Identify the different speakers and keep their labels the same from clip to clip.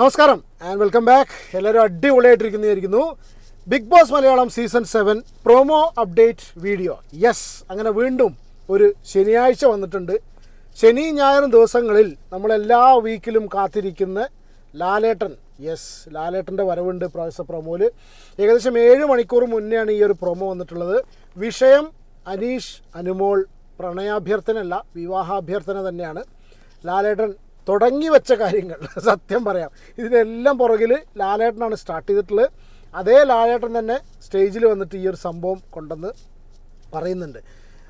Speaker 1: നമസ്കാരം and welcome back എല്ലാവരും അടിപൊളിയായിട്ടിരിക്കുന്നതായിരിക്കുന്നു. Bigg Boss Malayalam season seven promo update video yes അങ്ങനെ വീണ്ടും ഒരു ശനിയാഴ്ച വന്നിട്ടുണ്ട്. ശനി ഞായറും ദിവസങ്ങളിൽ നമ്മളെല്ലാ വീക്കിലും കാത്തിരിക്കുന്ന ലാലേട്ടൻ. യെസ് ലാലേട്ടന്റെ വരവുണ്ട് പ്രാവശ്യ പ്രൊമോയിൽ ഏകദേശം ഏഴ് മണിക്കൂർ മുന്നെയാണ് ഈ ഒരു പ്രൊമോ വന്നിട്ടുള്ളത്. വിഷയം അനീഷ് അനുമോൾ പ്രണയാഭ്യർത്ഥനയല്ല വിവാഹാഭ്യർത്ഥന തന്നെയാണ്. ലാലേട്ടൻ തുടങ്ങി വെച്ച കാര്യങ്ങൾ. സത്യം പറയാം. ഇതിനെല്ലാം പുറകിൽ ലാലേട്ടനാണ് സ്റ്റാർട്ട് ചെയ്തിട്ടുള്ളത്. അതേ ലാലേട്ടൻ തന്നെ സ്റ്റേജിൽ വന്നിട്ട് ഈ ഒരു സംഭവം കൊണ്ടെന്ന് പറയുന്നുണ്ട്.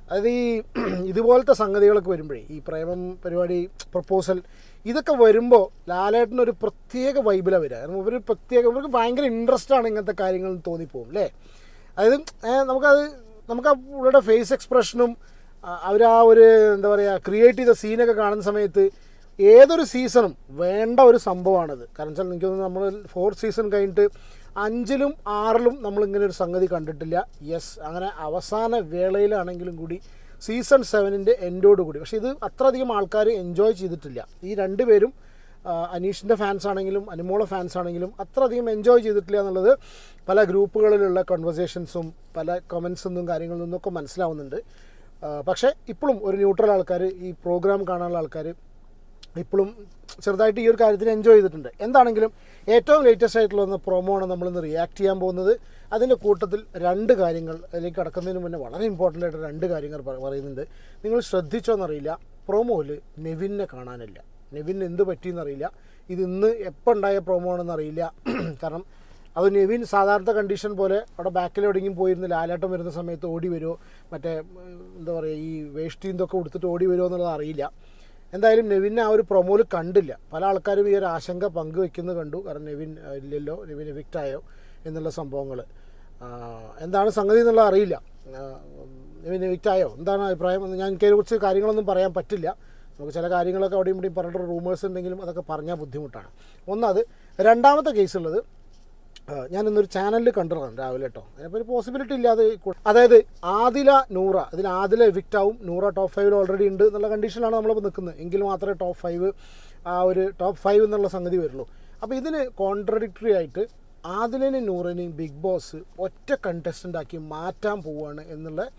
Speaker 1: അതായത് ഈ ഇതുപോലത്തെ സംഗതികളൊക്കെ വരുമ്പോഴേ ഈ പ്രേമം പരിപാടി പ്രപ്പോസൽ ഇതൊക്കെ വരുമ്പോൾ ലാലേട്ടനൊരു പ്രത്യേക വൈബിലാണ് വരിക. കാരണം ഒരു പ്രത്യേക ഇവർക്ക് ഭയങ്കര ഇൻട്രസ്റ്റ് ആണ് ഇങ്ങനത്തെ കാര്യങ്ങൾ എന്ന് തോന്നിപ്പോകും അല്ലേ അതായത് നമുക്കത് നമുക്ക് പുള്ളിയുടെ ഫേസ് എക്സ്പ്രഷനും അവർ ആ ഒരു എന്താ പറയുക ക്രിയേറ്റ് ചെയ്ത സീനൊക്കെ കാണുന്ന സമയത്ത് ഏതൊരു സീസണും വേണ്ട ഒരു സംഭവമാണിത്. കാരണം വെച്ചാൽ എനിക്ക് തോന്നുന്നു നമ്മൾ ഫോർത്ത് സീസൺ കഴിഞ്ഞിട്ട് അഞ്ചിലും ആറിലും നമ്മൾ ഇങ്ങനെ ഒരു സംഗതി കണ്ടിട്ടില്ല. യെസ് അങ്ങനെ അവസാന വേളയിലാണെങ്കിലും കൂടി സീസൺ സെവനിന്റെ എൻഡോട് കൂടി. പക്ഷേ ഇത് അത്രയധികം ആൾക്കാർ എൻജോയ് ചെയ്തിട്ടില്ല. ഈ രണ്ടുപേരും പേരും അനീഷിന്റെ ഫാൻസ് ആണെങ്കിലും അനുമോള ഫാൻസ് ആണെങ്കിലും അത്രയധികം എൻജോയ് ചെയ്തിട്ടില്ല എന്നുള്ളത് പല ഗ്രൂപ്പുകളിലുള്ള കോൺവെർസേഷൻസും പല കമൻസിൽ നിന്നും കാര്യങ്ങളിൽ നിന്നൊക്കെ മനസ്സിലാവുന്നുണ്ട്. പക്ഷേ ഇപ്പോഴും ഒരു ന്യൂട്രൽ ആൾക്കാർ ഈ പ്രോഗ്രാം കാണാനുള്ള ആൾക്കാർ ഇപ്പോഴും ചെറുതായിട്ട് ഈ ഒരു കാര്യത്തിൽ എൻജോയ് ചെയ്തിട്ടുണ്ട്. എന്താണെങ്കിലും ഏറ്റവും ലേറ്റസ്റ്റ് ആയിട്ടുള്ള ഒന്ന് പ്രൊമോ ആണ് നമ്മളിന്ന് റിയാക്ട് ചെയ്യാൻ പോകുന്നത്. അതിന്റെ കൂട്ടത്തിൽ രണ്ട് കാര്യങ്ങൾ അതിലേക്ക് കടക്കുന്നതിന് മുന്നേ വളരെ ഇമ്പോർട്ടന്റ് ആയിട്ട് രണ്ട് കാര്യങ്ങൾ പറയുന്നുണ്ട്. നിങ്ങൾ ശ്രദ്ധിച്ചോന്നറിയില്ല പ്രൊമോയിൽ നെവിനെ കാണാനില്ല. നെവിൻ എന്ത് പറ്റിയെന്നറിയില്ല. ഇത് ഇന്ന് എപ്പോൾ ഉണ്ടായ പ്രൊമോ ആണെന്നറിയില്ല കാരണം അത് നെവിൻ സാധാരണ കണ്ടീഷൻ പോലെ അവിടെ ബാക്കിൽ എവിടെയെങ്കിലും പോയിരുന്ന ലാലാട്ടം വരുന്ന സമയത്ത് ഓടി വരുമോ മറ്റേ എന്താ പറയുക ഈ വേസ്റ്റ് ഇതൊക്കെ കൊടുത്തിട്ട് ഓടി വരുമോ എന്നുള്ളത് അറിയില്ല. എന്തായാലും നെവിനെ ആ ഒരു പ്രൊമോയിൽ കണ്ടില്ല. പല ആൾക്കാരും ഈ ഒരു ആശങ്ക പങ്കുവെക്കുന്നത് കണ്ടു. കാരണം നെവിൻ ഇല്ലല്ലോ നെവിൻ എവിക്റ്റ് ആയോ എന്നുള്ള സംഭവങ്ങൾ എന്താണ് സംഗതി എന്നുള്ളത് അറിയില്ല. നെവിൻ എവിക്റ്റ് ആയോ? എന്താണ് അഭിപ്രായം? എന്ന് ഞാൻ എനിക്കതിനെക്കുറിച്ച് കാര്യങ്ങളൊന്നും പറയാൻ പറ്റില്ല. നമുക്ക് ചില കാര്യങ്ങളൊക്കെ അവിടെയും ഇവിടെയും പറഞ്ഞിട്ട് റൂമേഴ്സ് ഉണ്ടെങ്കിലും അതൊക്കെ പറഞ്ഞാൽ ബുദ്ധിമുട്ടാണ്. ഒന്നത് രണ്ടാമത്തെ കേസുള്ളത് ഇന്നൊരു ചാനലിൽ കണ്ടതാണ് രാവിലെ കേട്ടോ അതിനൊരു പോസിബിലിറ്റി ഇല്ല അത് അതായത് ആദില നൂറ അതിൽ ആദില എവിക്റ്റ് ആവും നൂറ ടോപ്പ് ഫൈവിൽ ഓൾറെഡി ഉണ്ട് എന്നുള്ള കണ്ടീഷനിലാണ് നമ്മളിപ്പോൾ നിൽക്കുന്നത് എങ്കിൽ മാത്രമേ ടോപ്പ് ഫൈവ് ആ ഒരു ടോപ്പ് ഫൈവ് എന്നുള്ള സംഗതി വരുള്ളൂ. അപ്പോൾ ഇതിന് കോൺട്രഡിക്ടറി ആയിട്ട് ആദിലിനെയും നൂറിനെയും ബിഗ് ബോസ് ഒറ്റ കണ്ടസ്റ്റന്റ് ആക്കി മാറ്റാൻ പോവുകയാണ് എന്നുള്ള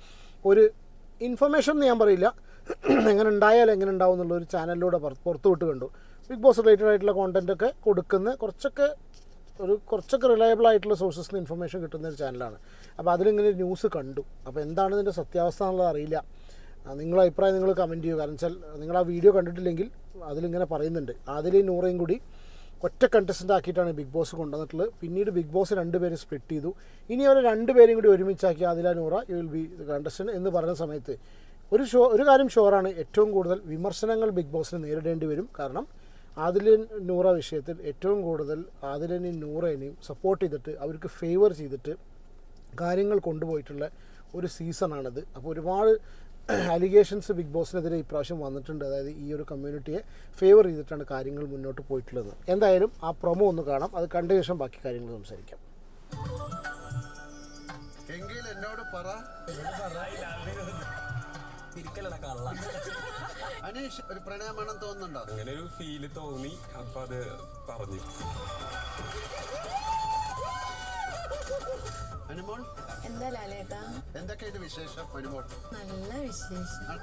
Speaker 1: ഒരു ഇൻഫർമേഷൻ എന്ന് ഞാൻ പറയില്ല. എങ്ങനെ ഉണ്ടായാലും എങ്ങനെ ഉണ്ടാവും എന്നുള്ള ഒരു ചാനലിലൂടെ പുറ- പുറത്ത് വിട്ട് കണ്ടു. ബിഗ് ബോസ് റിലേറ്റഡ് ആയിട്ടുള്ള കോണ്ടന്റൊക്കെ കൊടുക്കുന്ന കുറച്ചൊക്കെ ഒരു കുറച്ചൊക്കെ റിലയബിൾ ആയിട്ടുള്ള സോഴ്സസിൽ ഇൻഫർമേഷൻ കിട്ടുന്ന ഒരു ചാനലാണ് അപ്പോൾ അതിലിങ്ങനെ ന്യൂസ് കണ്ടു. അപ്പോൾ എന്താണ് ഇതിന്റെ സത്യാവസ്ഥ എന്നുള്ളത് അറിയില്ല. നിങ്ങളെ നിങ്ങളുടെ അഭിപ്രായം നിങ്ങൾ കമന്റ് ചെയ്യുക. കാരണം വെച്ചാൽ നിങ്ങൾ ആ വീഡിയോ കണ്ടിട്ടില്ലെങ്കിൽ അതിലിങ്ങനെ പറയുന്നുണ്ട്. അതിൽ നൂറേയും കൂടി ഒറ്റ കണ്ടസ്റ്റന്റ് ആക്കിയിട്ടാണ് ബിഗ് ബോസ് കൊണ്ടുവന്നിട്ടുള്ളത്. പിന്നീട് ബിഗ് ബോസ് രണ്ടുപേരെ സ്പ്ലിറ്റ് ചെയ്തു. ഇനി അവരെ രണ്ട് പേരും കൂടി ഒരുമിച്ചാക്കി അതില Noora you will be contestant എന്ന് പറയുന്ന സമയത്ത് ഒരു ഷോ ഒരു കാര്യം ഷുവറാണ് ഏറ്റവും കൂടുതൽ വിമർശനങ്ങൾ ബിഗ് ബോസിന് നേരിടേണ്ടി വരും. കാരണം ആദിലിൻ നൂറ വിഷയത്തിൽ ഏറ്റവും കൂടുതൽ ആദിലിനെയും നൂറേനെയും സപ്പോർട്ട് ചെയ്തിട്ട് അവർക്ക് ഫേവർ ചെയ്തിട്ട് കാര്യങ്ങൾ കൊണ്ടുപോയിട്ടുള്ള ഒരു സീസണാണിത് അപ്പോൾ ഒരുപാട് അലിഗേഷൻസ് ബിഗ് ബോസിനെതിരെ ഇപ്രാവശ്യം വന്നിട്ടുണ്ട്. അതായത് ഈ ഒരു കമ്മ്യൂണിറ്റിയെ ഫേവർ ചെയ്തിട്ടാണ് കാര്യങ്ങൾ മുന്നോട്ട് പോയിട്ടുള്ളത്. എന്തായാലും ആ പ്രൊമോ ഒന്ന് കാണാം. അത് കണ്ട ശേഷം ബാക്കി കാര്യങ്ങൾ സംസാരിക്കാം.
Speaker 2: എന്നോട് പറ. അനീഷ് ഒരു പ്രണയമാണെന്ന് തോന്നുന്നുണ്ടോ?
Speaker 3: അങ്ങനെ ഒരു ഫീൽ തോന്നി. അപ്പൊ അത് പറഞ്ഞു.
Speaker 2: അനുമോൾ?
Speaker 4: എന്താ ലാലേട്ടാ?
Speaker 2: എന്തൊക്കെയാണ് വിശേഷം അനുമോൾ?
Speaker 4: നല്ല വിശേഷം.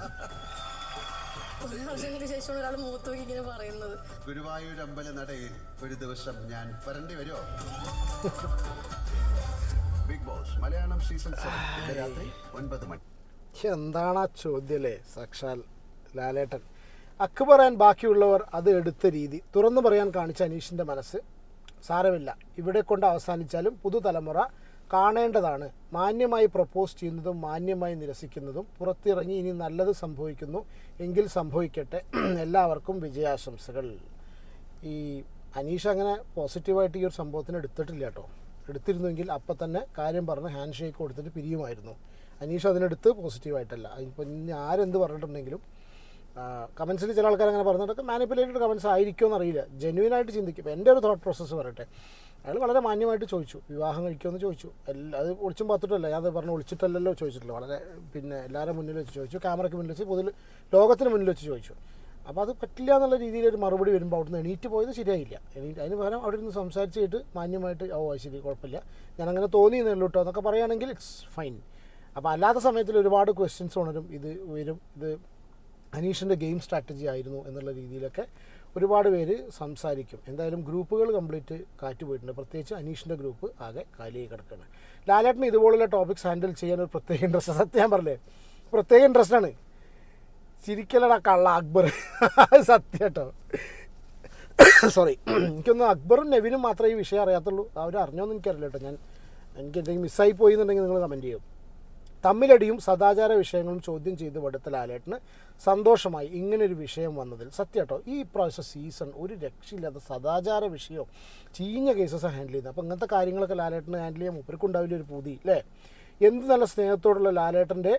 Speaker 4: കുറെ വർഷങ്ങൾക്ക് ശേഷം ഒരാൾ മൂത്ത് ഇങ്ങനെ പറയുന്നത്.
Speaker 2: ഗുരുവായൂർ അമ്പല നടയിൽ ഒരു ദിവസം ഞാൻ വരണ്ടി വരുമോ? Bigg Boss Malayalam season seven രാത്രി ഒൻപത് മണി.
Speaker 1: എന്താണ് ആ ചോദ്യമല്ലേ സാക്ഷാൽ ലാലേട്ടൻ? അക്ക് പറയാൻ ബാക്കിയുള്ളവർ അത് എടുത്ത രീതി. തുറന്നു പറയാൻ കാണിച്ച അനീഷിന്റെ മനസ്സ് സാരമില്ല. ഇവിടെ കൊണ്ട് അവസാനിച്ചാലും പുതുതലമുറ കാണേണ്ടതാണ്. മാന്യമായി പ്രപ്പോസ് ചെയ്യുന്നതും മാന്യമായി നിരസിക്കുന്നതും പുറത്തിറങ്ങി ഇനി നല്ലത് സംഭവിക്കുന്നു എങ്കിൽ സംഭവിക്കട്ടെ. എല്ലാവർക്കും വിജയാശംസകൾ. ഈ അനീഷ് അങ്ങനെ പോസിറ്റീവായിട്ട് ഈ ഒരു സംഭവത്തിന് എടുത്തിട്ടില്ല കേട്ടോ. എടുത്തിരുന്നുവെങ്കിൽ അപ്പം തന്നെ കാര്യം പറഞ്ഞ് ഹാൻഡ് ഷേക്ക് കൊടുത്തിട്ട് പിരിയുമായിരുന്നു. അനീഷ് അതിനെടുത്ത് പോസിറ്റീവായിട്ടല്ല. ഇപ്പം ഇനി ആരെന്ത് പറഞ്ഞിട്ടുണ്ടെങ്കിലും കമൻസിൽ ചില ആൾക്കാർ അങ്ങനെ പറഞ്ഞിട്ടൊക്കെ മാനിപ്പുലേറ്റഡ് കമൻസ് ആയിരിക്കുമെന്ന് അറിയില്ല ജെന്യൂനായിട്ട് ചിന്തിക്കും. എന്റെ ഒരു തോട്ട് പ്രോസസ്സ് പറയട്ടെ. അയാൾ വളരെ മാന്യമായിട്ട് ചോദിച്ചു. വിവാഹം കഴിക്കുമെന്ന് ചോദിച്ചു. എല്ലാ അത് ഒളിച്ചും പാത്തിട്ടല്ല. ഞാൻ അത് പറഞ്ഞു ഒളിച്ചിട്ടല്ലല്ലോ ചോദിച്ചിട്ടുള്ളൂ. വളരെ പിന്നെ എല്ലാവരും മുന്നിൽ വെച്ച് ചോദിച്ചു. ക്യാമറയ്ക്ക് മുന്നിൽ വെച്ച് പൊതുവിൽ ലോകത്തിന് മുന്നിൽ വെച്ച് ചോദിച്ചു. അപ്പോൾ അത് പറ്റില്ല എന്നുള്ള രീതിയിൽ ഒരു മറുപടി വരുമ്പോൾ അവിടുന്ന് എണീറ്റ് പോയത് ശരിയായില്ല. എണീറ്റ് അതിന് പകരം അവിടെ നിന്ന് സംസാരിച്ചിട്ട് മാന്യമായിട്ട് ഓ ശരി കുഴപ്പമില്ല. ഞാനങ്ങനെ അങ്ങനെ തോന്നിയെന്നേ കേട്ടോ എന്നൊക്കെ പറയുകയാണെങ്കിൽ ഇറ്റ്സ് ഫൈൻ അപ്പോൾ അല്ലാത്ത സമയത്തിൽ ഒരുപാട് ക്വസ്റ്റ്യൻസ് ഉണരും. ഇത് വരും ഇത് അനീഷിന്റെ ഗെയിം സ്ട്രാറ്റജി ആയിരുന്നു എന്നുള്ള രീതിയിലൊക്കെ ഒരുപാട് പേര് സംസാരിക്കും. എന്തായാലും ഗ്രൂപ്പുകൾ കംപ്ലീറ്റ് കാറ്റ് പോയിട്ടുണ്ട് പ്രത്യേകിച്ച് അനീഷിന്റെ ഗ്രൂപ്പ് ആകെ കാലിയായി കിടക്കുകയാണ്. ലാലേട്ടന് ഇതുപോലുള്ള ടോപ്പിക്സ് ഹാൻഡിൽ ചെയ്യാൻ ഒരു പ്രത്യേക ഇൻട്രസ്റ്റ് സത്യം ഞാൻ പറഞ്ഞേ പ്രത്യേക ഇൻട്രസ്റ്റ് ആണ്. ചിരിക്കലടാ കള്ള അക്ബർ. സത്യം കേട്ടോ. സോറി എനിക്കൊന്ന് അക്ബറും നവീനും മാത്രമേ ഈ വിഷയം അറിയാത്തുള്ളൂ. അവർ അറിഞ്ഞോന്ന് എനിക്കറിയില്ല കേട്ടോ. ഞാൻ എനിക്ക് എന്തെങ്കിലും മിസ്സായി പോയി എന്നുണ്ടെങ്കിൽ നിങ്ങൾ കമന്റ് ചെയ്യും. തമ്മിലടിയും സദാചാര വിഷയങ്ങളും ചോദ്യം ചെയ്ത് പഠിത്ത ലാലേട്ടന് സന്തോഷമായി ഇങ്ങനൊരു വിഷയം വന്നതിൽ. സത്യട്ടോ ഈ പ്രാവശ്യം സീസൺ ഒരു രക്ഷയില്ലാത്ത സദാചാര വിഷയവും ചീഞ്ഞ കേസസ് ഹാൻഡിൽ ചെയ്യുന്നത് അപ്പോൾ ഇങ്ങനത്തെ കാര്യങ്ങളൊക്കെ ലാലേട്ടന് ഹാൻഡിൽ ചെയ്യാൻ മുപ്പർക്കുണ്ടാവില്ല ഒരു പൂതി അല്ലേ എന്ത് നല്ല സ്നേഹത്തോടുള്ള ലാലേട്ടന്റെ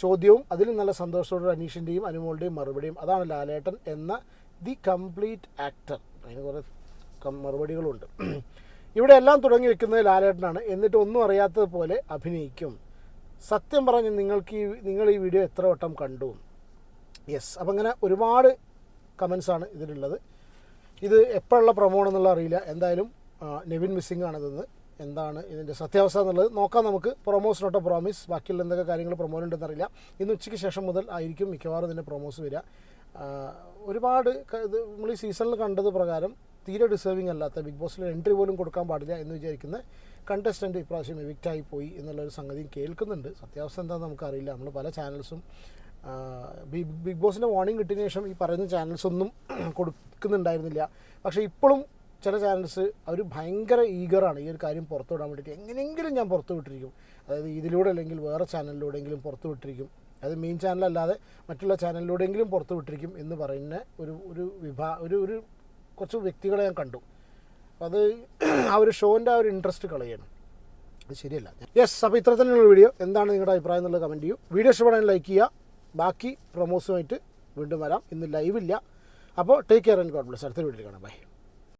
Speaker 1: ചോദ്യവും അതിൽ നല്ല സന്തോഷത്തോടുള്ള അനീഷിന്റെയും അനുമോളുടെയും മറുപടിയും അതാണ് ലാലേട്ടൻ എന്ന ദി കംപ്ലീറ്റ് ആക്ടർ. അതിന് കുറേ മറുപടികളുണ്ട്. ഇവിടെ എല്ലാം തുടങ്ങി വെക്കുന്നത് ലാലേട്ടനാണ്. എന്നിട്ട് ഒന്നും അറിയാത്തതുപോലെ അഭിനയിക്കും. സത്യം പറഞ്ഞ് നിങ്ങൾക്ക് ഈ നിങ്ങൾ ഈ വീഡിയോ എത്ര വട്ടം കണ്ടു? യെസ് അപ്പം അങ്ങനെ ഒരുപാട് കമൻസാണ് ഇതിലുള്ളത്. ഇത് എപ്പോഴുള്ള പ്രൊമോ എന്നുള്ള അറിയില്ല. എന്തായാലും നെവിൻ മിസ്സിംഗ് ആണിതെന്ന് എന്താണ് ഇതിന്റെ സത്യാവസ്ഥ എന്നുള്ളത് നോക്കാം നമുക്ക്. പ്രൊമോസ് നോട്ട് പ്രോമിസ് ബാക്കിയുള്ള എന്തൊക്കെ കാര്യങ്ങൾ പ്രൊമോ അറിയില്ല. ഇന്ന് ഉച്ചയ്ക്ക് ശേഷം മുതൽ ആയിരിക്കും മിക്കവാറും ഇതിന്റെ പ്രൊമോസ് വരിക. ഒരുപാട് ഇത് നമ്മൾ ഈ സീസണിൽ കണ്ടത് പ്രകാരം തീരെ ഡിസേർവിംഗ് അല്ലാത്ത ബിഗ് ബോസിൽ എൻട്രി പോലും കൊടുക്കാൻ പാടില്ല എന്ന് വിചാരിക്കുന്ന കണ്ടസ്റ്റന്റ് ഇപ്രാവശ്യം എവിക്റ്റ് ആയി പോയി എന്നുള്ളൊരു സംഗതി കേൾക്കുന്നുണ്ട്. സത്യാവസ്ഥ എന്താണെന്ന് നമുക്കറിയില്ല. നമ്മൾ പല ചാനൽസും ബിഗ് ബിഗ് ബോസിന്റെ വാർണിംഗ് കിട്ടിയ ശേഷം ഈ പറയുന്ന ചാനൽസ് ഒന്നും കൊടുക്കുന്നുണ്ടായിരുന്നില്ല. പക്ഷേ ഇപ്പോഴും ചില ചാനൽസ് അവർ ഭയങ്കര ഈഗറാണ് ഈ ഒരു കാര്യം പുറത്തു വിടാൻ വേണ്ടിയിട്ട്. എങ്ങനെയെങ്കിലും ഞാൻ പുറത്തു വിട്ടിരിക്കും അതായത് ഇതിലൂടെ അല്ലെങ്കിൽ വേറെ ചാനലിലൂടെയെങ്കിലും പുറത്തു വിട്ടിരിക്കും അത് മെയിൻ ചാനലല്ലാതെ മറ്റുള്ള ചാനലിലൂടെയെങ്കിലും പുറത്തു വിട്ടിരിക്കും എന്ന് പറയുന്ന ഒരു ഒരു വിഭാ ഒരു ഒരു കുറച്ച് വ്യക്തികളെ ഞാൻ കണ്ടു. അപ്പോൾ അത് ആ ഒരു ഷോന്റെ ആ ഒരു ഇൻട്രസ്റ്റ് കളയണം. അത് ശരിയല്ല. യെസ് അപ്പോൾ ഇത്ര തന്നെയുള്ള വീഡിയോ എന്താണ് നിങ്ങളുടെ അഭിപ്രായം എന്നുള്ളത് കമന്റ് ചെയ്യൂ. വീഡിയോ ഇഷ്ടപ്പെടാൻ ലൈക്ക് ചെയ്യുക. ബാക്കി പ്രൊമോസുമായിട്ട് വീണ്ടും വരാം. ഇന്ന് ലൈവില്ല അപ്പോൾ take care and God bless അടുത്ത വീഡിയോ കാണാം. ബൈ